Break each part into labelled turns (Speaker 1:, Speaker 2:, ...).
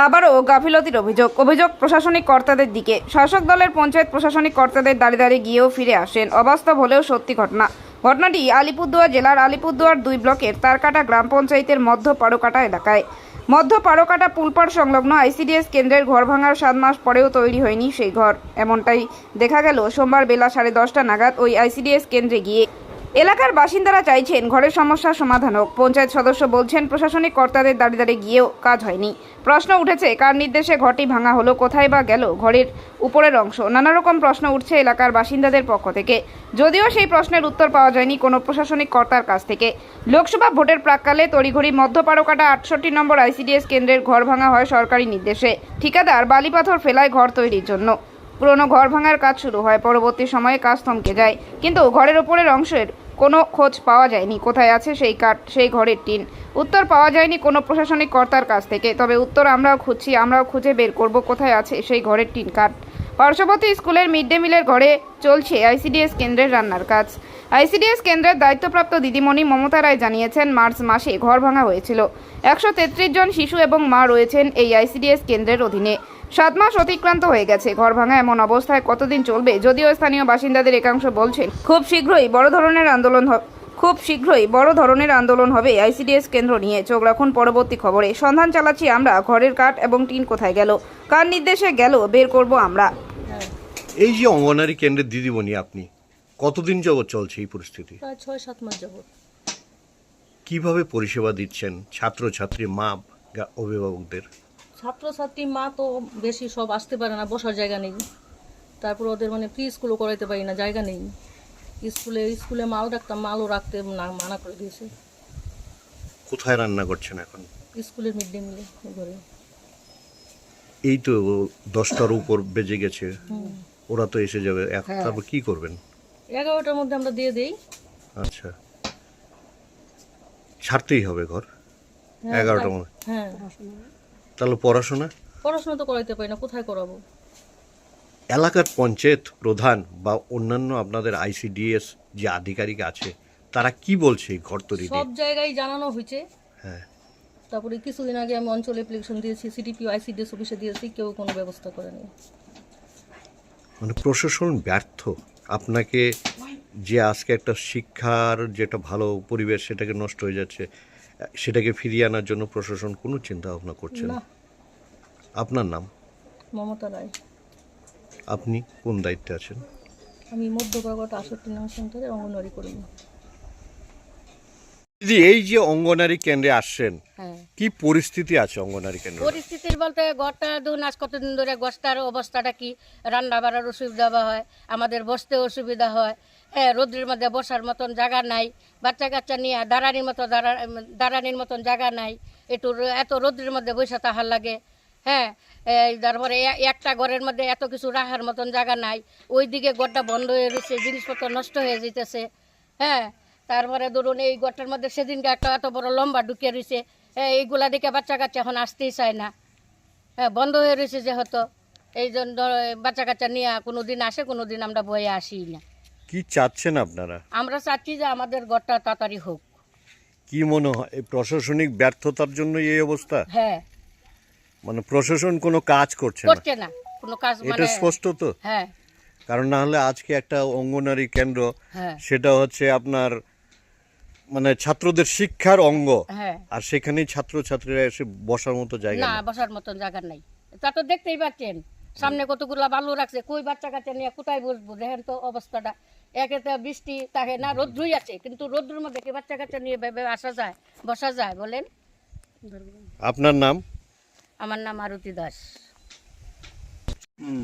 Speaker 1: আবারও গাফিলতির অভিযোগ। অভিযোগ প্রশাসনিক কর্তাদের দিকে। শাসক দলের পঞ্চায়েত প্রশাসনিক কর্তাদের দাঁড়িয়ে দাঁড়িয়ে গিয়েও ফিরে আসেন। অবাস্তব হলেও সত্যি ঘটনা। ঘটনাটি আলিপুরদুয়ার জেলার আলিপুরদুয়ার দুই ব্লকের তারকাটা গ্রাম পঞ্চায়েতের মধ্য পারোকাটা এলাকায়। মধ্য পারোকাটা পুলপাড় সংলগ্ন আইসিডিএস কেন্দ্রের ঘর ভাঙার সাত মাস পরেও তৈরি হয়নি সেই ঘর। এমনটাই দেখা গেল সোমবার বেলা সাড়ে দশটা নাগাদ ওই আইসিডিএস কেন্দ্রে গিয়ে। এলাকার বাসিন্দারা চাইছেন ঘরের সমস্যার সমাধান হোক। পঞ্চায়েত সদস্য বলছেন, প্রশাসনিক কর্তাদের দাঁড়িয়ে দাঁড়িয়ে গিয়েও কাজ হয়নি। প্রশ্ন উঠেছে, কার নির্দেশে ঘরটি ভাঙা হলো, কোথায় বা গেল ঘরের উপরের অংশ? নানা রকম প্রশ্ন উঠছে এলাকার বাসিন্দাদের পক্ষ থেকে। যদিও সেই প্রশ্নের উত্তর পাওয়া যায়নি কোনো প্রশাসনিক কর্তার কাছ থেকে। লোকসভা ভোটের প্রাককালে তড়িঘড়ি মধ্যপাড়কাটা আটষট্টি নম্বর আইসিডিএস কেন্দ্রের ঘর ভাঙা হয় সরকারি নির্দেশে। ঠিকাদার বালিপাথর ফেলায় ঘর তৈরির জন্য। পুরনো ঘর ভাঙার কাজ শুরু হয়, পরবর্তী সময়ে কাজ থমকে যায়। কিন্তু ঘরের ওপরের অংশের কোনো খোঁজ পাওয়া যায়নি। কোথায় আছে সেই কাঠ, সেই ঘরের টিন? উত্তর পাওয়া যায়নি কোনো প্রশাসনিক কর্তার কাছ থেকে। তবে উত্তর আমরাও খুঁজছি, আমরাও খুঁজে বের করব কোথায় আছে সেই ঘরের টিন কাঠ। পার্শ্ববর্তী স্কুলের মিড ডে মিলের ঘরে চলছে আইসিডিএস কেন্দ্রের রান্নার কাজ। আইসিডিএস কেন্দ্রের দায়িত্বপ্রাপ্ত দিদিমণি মমতা রায় জানিয়েছেন, মার্চ মাসে ঘর ভাঙা হয়েছিল। একশো তেত্রিশ জন শিশু এবং মা রয়েছেন এই আইসিডিএস কেন্দ্রের অধীনে। সাত মাস অতিক্রান্ত হয়ে গেছে। ঘর ভাঙা এমন অবস্থায় কতদিন চলবে? যদিও স্থানীয় বাসিন্দাদের একাংশ বলছেন খুব শীঘ্রই বড় ধরনের আন্দোলন হবে খুব শীঘ্রই বড় ধরনের আন্দোলন হবে আইসিডিএস কেন্দ্র নিয়ে। চোখ রাখুন পরবর্তী খবরে। সন্ধান চালাচ্ছি আমরা ঘরের কাঠ এবং টিন কোথায় গেল? কার নির্দেশে গেল? বের করব আমরা।
Speaker 2: এই যে অঙ্গনারী কেন্দ্রের দিদিমণি আপনি কতদিন যাবৎ চলছে এই পরিস্থিতি?
Speaker 3: প্রায় ছয় সাত মাস যাবত
Speaker 2: কীভাবে পরিষেবা দিচ্ছেন ছাত্রছাত্রী মা অভিভাবকদের?
Speaker 3: ছাত্রছাত্রী মা তো বেশি সব আসতে পারে না বসার জায়গা নেই। তারপর ওদের মানে প্রি স্কুলও করাইতে পারি না জায়গা নেই। স্কুলে স্কুলে মাল রাখতাম মালও রাখতে না মানা করে দিয়েছে।
Speaker 2: কোথায় রান্না করছেন এখন?
Speaker 3: স্কুলের মিড ডে মিলে ঘরে।
Speaker 2: এই তো দশটার উপর বেজে গেছে। ওরা তো এসে যাবে। এখন তারপর কি করবেন?
Speaker 3: এগারোটার মধ্যে আমরা দিয়ে দিই।
Speaker 2: আচ্ছা। ছাড়তেই হবে ঘর।
Speaker 3: হ্যাঁ,
Speaker 2: এগারোটার মধ্যে।
Speaker 3: হ্যাঁ।
Speaker 2: তাহলে পড়াশোনা?
Speaker 3: পড়াশোনা তো করাইতে পারি না কোথায় করাবো?
Speaker 2: এলাকার পঞ্চায়েত প্রধান বা অন্যান্য আপনাদের আইসিডিএস যে আধিকারিক আছে তারা কি বলছে এই ঘর তৈরি
Speaker 3: সব জায়গায় জানানো হয়েছে।
Speaker 2: হ্যাঁ।
Speaker 3: তারপরে কিছুদিন আগে আমি অঞ্চল অ্যাপ্লিকেশন দিয়েছি সিডিপি আইসিডিএস অফিসে দিয়েছি কেউ কোনো ব্যবস্থা করেনি।
Speaker 2: মানে প্রশাসন ব্যর্থ। আপনাকে যে আজকে একটা শিক্ষার যেটা ভালো পরিবেশ সেটাকে নষ্ট হয়ে যাচ্ছে সেটাকে ফিরিয়ে আনার জন্য প্রশাসন কোনো চিন্তা ভাবনা করছে না। আপনার নাম?
Speaker 3: মমতা রায়।
Speaker 2: আপনি কোন দায়িত্বে আছেন?
Speaker 3: আমি মধ্যপ্রাগত আসত্তি নাম সেন্টারে অঙ্গনওয়াড়ি করি
Speaker 2: দিদি এই যে অঙ্গনারী কেন্দ্রে আসছেন
Speaker 4: হ্যাঁ।
Speaker 2: কি পরিস্থিতি আছে অঙ্গনারী কেন্দ্রে
Speaker 4: পরিস্থিতির বলতে ঘরটা ধরুন আজ কতদিন ধরে ঘরটার অবস্থাটা কি? রান্না বাড়ার অসুবিধা হয় আমাদের বসতে অসুবিধা হয়। হ্যাঁ রোদ্রের মধ্যে বসার মতন জায়গা নাই বাচ্চা কাচ্চা নিয়ে দাঁড়ানির মতো দাঁড়া দাঁড়ানির মতন জায়গা নাই একটু এত রোদ্রের মধ্যে বসে তাহার লাগে। হ্যাঁ তারপরে একটা ঘরের মধ্যে এত কিছু রাখার মতন জায়গা নাই ওইদিকে ঘরটা বন্ধ হয়ে রয়েছে জিনিসপত্র নষ্ট হয়ে যেতেছে হ্যাঁ তারপরে ধরুন এই ঘরটার মধ্যে সেদিনকে একটা এত বড় লম্বা ঢুকে রয়েছে। এইগুলা দেখে বাচ্চা কাচ্চা এখন আসতেই চায় না। হ্যাঁ বন্ধ হয়ে রয়েছে যে যেহেতু। এই জন্য বাচ্চা কাচ্চা নিয়ে কোনো দিন আসে কোনো দিন আমরা বয়ে আসি না।
Speaker 2: কি চাচ্ছেন আপনারা?
Speaker 4: আমরা চাচ্ছি যে আমাদের ঘরটা তাড়াতাড়ি হোক।
Speaker 2: কি মনে হয়? এই প্রশাসনিক ব্যর্থতার জন্য এই অবস্থা?
Speaker 4: হ্যাঁ।
Speaker 2: মানে প্রশাসন কোনো কাজ করছে না?
Speaker 4: করছে না। কোনো কাজ
Speaker 2: এটা
Speaker 4: মানে
Speaker 2: স্পষ্ট তো?
Speaker 4: হ্যাঁ।
Speaker 2: কারণ না হলে আজকে একটা অঙ্গনারী কেন্দ্র
Speaker 4: হ্যাঁ।
Speaker 2: সেটা হচ্ছে আপনার মানে ছাত্রদের শিক্ষার অঙ্গ।
Speaker 4: হ্যাঁ।
Speaker 2: আর সেখানেই ছাত্রছাত্রীরা এসে বসার মতো জায়গা
Speaker 4: না
Speaker 2: নেই।
Speaker 4: বসার মতন জায়গা নাই। তা তো দেখতেই পাচ্ছেন সামনে কতগুলা বালু রাখছে কই বাচ্চা কাচ্চা নিয়ে কোথায় বসবো? দেখেন তো অবস্থাটা। একে তো বৃষ্টি থাকে না রোদ্রুই আছে কিন্তু রোদ্রুর মধ্যে কি বাচ্চা কাচ্চা নিয়ে ভেবে আসা যায় বসা যায় বলেন।
Speaker 2: আপনার নাম?
Speaker 4: আমার নাম আরতি দাস।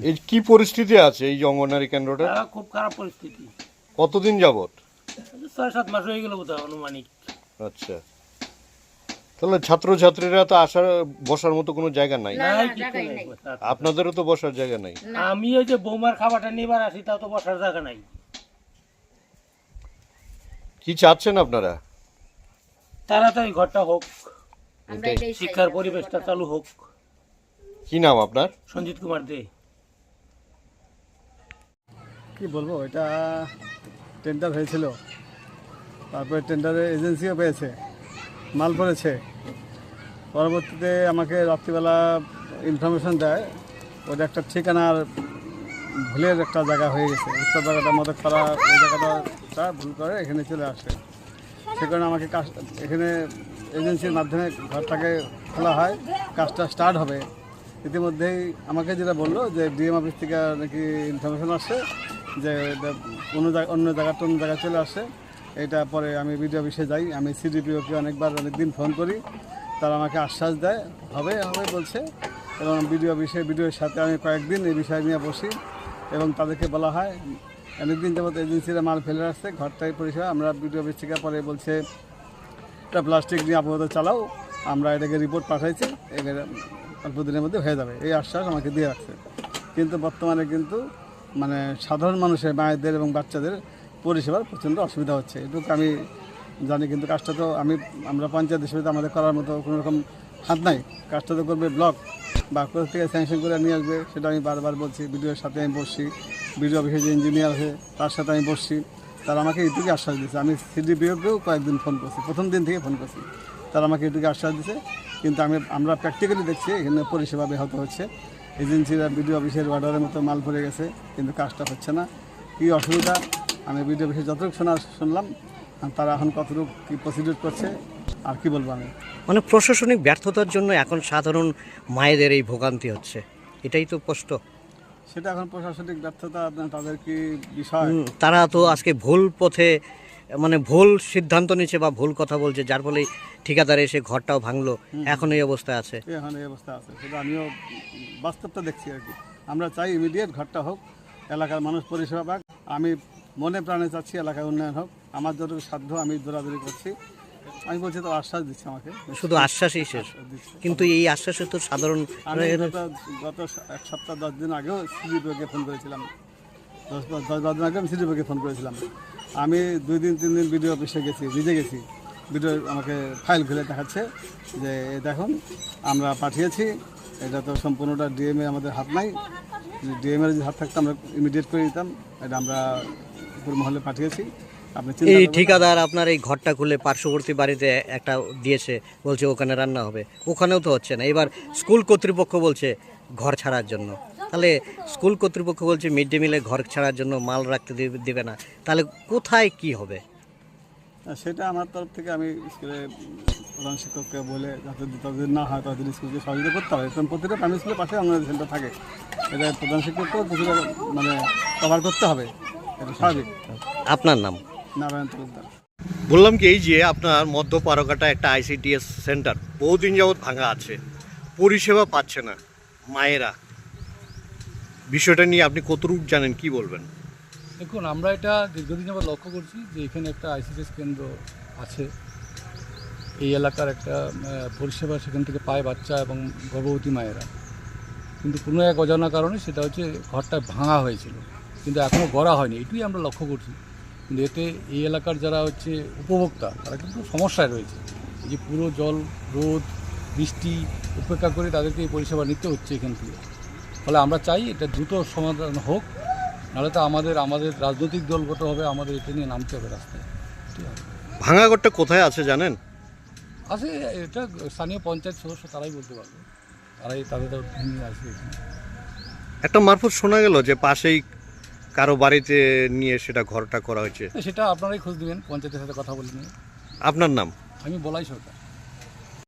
Speaker 2: এই কি পরিস্থিতি আছে এই অঙ্গনারী কেন্দ্রটা?
Speaker 5: খুব খারাপ পরিস্থিতি।
Speaker 2: কতদিন যাবত?
Speaker 5: ছয় সাত মাস হয়ে গেল বোধহয় আনুমানিক।
Speaker 2: আচ্ছা। তাহলে ছাত্রছাত্রীরা তো আসার বসার মতো কোনো জায়গা নাই?
Speaker 5: নাই কিছু নাই।
Speaker 4: নাই।
Speaker 2: আপনাদেরও তো বসার জায়গা নাই?
Speaker 5: আমি ওই যে বৌমার খাবারটা নিবার আসি তাও তো বসার জায়গা নাই।
Speaker 2: কি চাচ্ছেন আপনারা?
Speaker 5: তাড়াতাড়ি ঘরটা হোক। শিক্ষার পরিবেশটা চালু হোক।
Speaker 2: কি নাম আপনার?
Speaker 5: সঞ্জিত কুমার দে।
Speaker 6: কি বলব এটা টেন্ডার হয়েছিল। তারপরে টেন্ডারে এজেন্সিও পেয়েছে, মাল পড়েছে। পরবর্তীতে আমাকে রাত্রিবেলা ইনফরমেশন দেয় ওটা একটা ঠিকানার ভুলের একটা জায়গা হয়ে গেছে। উত্তর জায়গাটার মতো করা ওই জায়গাটা ভুল করে এখানে চলে আসে। সে কারণে আমাকে কাজ, এখানে এজেন্সির মাধ্যমে ঘরটাকে খোলা হয়, কাজটা স্টার্ট হবে। ইতিমধ্যেই আমাকে যেটা বলল যে ডিএম অফিস থেকে নাকি ইনফরমেশন আসছে যে কোনো জায়গা অন্য জায়গাটা অন্য জায়গায় চলে আসে। এটা পরে আমি বিডিও অফিসে যাই। আমি সিডিপিওকে অনেকবার, অনেকদিন ফোন করি। তারা আমাকে আশ্বাস দেয়, হবে হবে, বলছে। এবং বিডিও অফিসে বিডিওর সাথে আমি কয়েকদিন এই বিষয় নিয়ে বসি এবং তাদেরকে বলা হয়, অনেকদিন যাবত এজেন্সিরা মাল ফেলে রাখছে ঘরটাই পরিষেবা আমরা বিডিও অফিস থেকে পরে বলছে, এটা প্লাস্টিক নিয়ে আপাতত চালাও, আমরা এটাকে রিপোর্ট পাঠাইছি, এবারে অল্প দিনের মধ্যে হয়ে যাবে। এই আশ্বাস আমাকে দিয়ে রাখছে। কিন্তু বর্তমানে কিন্তু মানে সাধারণ মানুষের, মায়েদের এবং বাচ্চাদের পরিষেবার প্রচণ্ড অসুবিধা হচ্ছে। এটুকু আমি জানি, কিন্তু কাজটা তো আমি, আমরা পঞ্চায়েত হিসেবে তো আমাদের করার মতো কোনো রকম হাত নাই। কাজটা তো করবে ব্লক, বা কোথা থেকে স্যাংশন করে নিয়ে আসবে সেটা আমি বারবার বলছি। বিডিওর সাথে আমি বসছি, বিডিও অফিসে যে ইঞ্জিনিয়ার আছে, তার সাথে আমি বসছি। তারা আমাকে এইটুকু আশ্বাস দিয়েছে। আমি সিডিপিওকেও কয়েকদিন ফোন করছি, প্রথম দিন থেকে ফোন করছি। তারা আমাকে এটুকু আশ্বাস দিয়েছে, কিন্তু আমি, আমরা প্র্যাকটিক্যালি দেখছি, এখানে পরিষেবা ব্যাহত হচ্ছে। এজেন্সিরা বিডিও অফিসের অর্ডারের মতো মাল পড়ে গেছে কিন্তু কাজটা হচ্ছে না। কী অসুবিধা? আমি বিডিও অফিসে যতটুকু শোনা শুনলাম আর তারা এখন কতটুকু কী প্রসিডিউর করছে আর কি বলব আমি?
Speaker 7: মানে প্রশাসনিক ব্যর্থতার জন্য এখন সাধারণ মায়েদের এই ভোগান্তি হচ্ছে। এটাই তো কষ্ট
Speaker 6: সেটা এখন প্রশাসনিক ব্যর্থতা তাদের কি বিষয়?
Speaker 7: তারা তো আজকে ভুল পথে মানে ভুল সিদ্ধান্ত নিচ্ছে বা ভুল কথা বলছে যার ফলে ঠিকাদারে এসে ঘরটাও ভাঙলো। এখন এই অবস্থায় আছে।
Speaker 6: এখন এই অবস্থা আছে। সেটা আমিও বাস্তবটা দেখছি আর কি। আমরা চাই ইমিডিয়েট ঘরটা হোক এলাকার মানুষ পরিষেবা পাক। আমি মনে প্রাণে চাচ্ছি এলাকার উন্নয়ন হোক। আমার যতটুকু সাধ্য আমি দৌড়াদৌড়ি করছি। আমি বলছি তো আশ্বাস দিচ্ছে আমাকে।
Speaker 7: শুধু আশ্বাসই শেষ।
Speaker 6: দিচ্ছে।
Speaker 7: কিন্তু এই আশ্বাসে তো সাধারণ
Speaker 6: গত এক সপ্তাহ দশ দিন আগেও সিডিপিওকে ফোন করেছিলাম। দশ দশ দশ দিন আগে আমি সিডিপিওকে ফোন করেছিলাম। আমি দুই দিন তিন দিন বিডিও অফিসে গেছি নিজে গেছি। বিডিও আমাকে ফাইল খুলে দেখাচ্ছে যে দেখুন আমরা পাঠিয়েছি। এটা তো সম্পূর্ণটা ডিএমএ আমাদের হাত নাই। ডিএমএ যদি হাত থাকতো আমরা ইমিডিয়েট করে দিতাম। এটা আমরা উপর মহলে পাঠিয়েছি। আপনি
Speaker 7: এই ঠিকাদার আপনার এই ঘরটা খুলে পার্শ্ববর্তী বাড়িতে একটা দিয়েছে। বলছে ওখানে রান্না হবে। ওখানেও তো হচ্ছে না। এবার স্কুল কর্তৃপক্ষ বলছে ঘর ছাড়ার জন্য। তাহলে স্কুল কর্তৃপক্ষ বলছে মিড ডে মিলে ঘর ছাড়ার জন্য মাল রাখতে দিবে- না। তাহলে কোথায় কি হবে?
Speaker 6: সেটা আমার তরফ থেকে আমি স্কুলে প্রধান শিক্ষককে বলে যাতে তাদের না হয় তাদের স্কুলকে সহযোগিতা করতে হবে। কারণ প্রতিটা প্রাইমারি স্কুলের পাশে আমাদের সেন্টার থাকে। এটা প্রধান শিক্ষককেও কিছুটা মানে কভার করতে হবে। এটা স্বাভাবিক।
Speaker 7: আপনার নাম?
Speaker 6: নারায়ণ তালুকদার
Speaker 2: বললাম কি এই যে আপনার মধ্য পারকাটা একটা আইসিডিএস সেন্টার বহুদিন যাবৎ ভাঙা আছে। পরিষেবা পাচ্ছে না মায়েরা। বিষয়টা নিয়ে আপনি কতটুকু জানেন? কি বলবেন?
Speaker 8: দেখুন, আমরা এটা দীর্ঘদিন আবার লক্ষ্য করছি যে এখানে একটা আইসিডিএস কেন্দ্র আছে। এই এলাকার একটা পরিষেবা সেখান থেকে পায় বাচ্চা এবং গর্ভবতী মায়েরা। কিন্তু কোনো এক অজানা কারণে সেটা হচ্ছে ঘরটা ভাঙা হয়েছিল। কিন্তু এখনও গড়া হয়নি। এটুই আমরা লক্ষ্য করছি। কিন্তু এতে এই এলাকার যারা হচ্ছে উপভোক্তা, তারা কিন্তু সমস্যায় রয়েছে। যে পুরো জল, রোদ, বৃষ্টি, উপেক্ষা করে তাদেরকে এই পরিষেবা নিতে হচ্ছে এখান থেকে। ফলে আমরা চাই এটা দ্রুত সমাধান হোক নাহলে তো আমাদের আমাদের রাজনৈতিক দলগতভাবে আমাদের এটা নিয়ে নামতে হবে রাস্তায়। ঠিক আছে?
Speaker 2: ভাঙা ঘরটা কোথায় আছে জানেন?
Speaker 8: আছে এটা স্থানীয় পঞ্চায়েত সদস্য তারাই বলতে পারবে। তারাই তাদের আছে
Speaker 2: একটা মারফত শোনা গেল যে পাশেই কারও বাড়িতে নিয়ে সেটা ঘরটা করা হয়েছে।
Speaker 8: সেটা আপনারাই খোঁজ দিবেন পঞ্চায়েতের সাথে কথা বলে নিয়ে।
Speaker 2: আপনার নাম?
Speaker 8: আমি বলাই সরকার।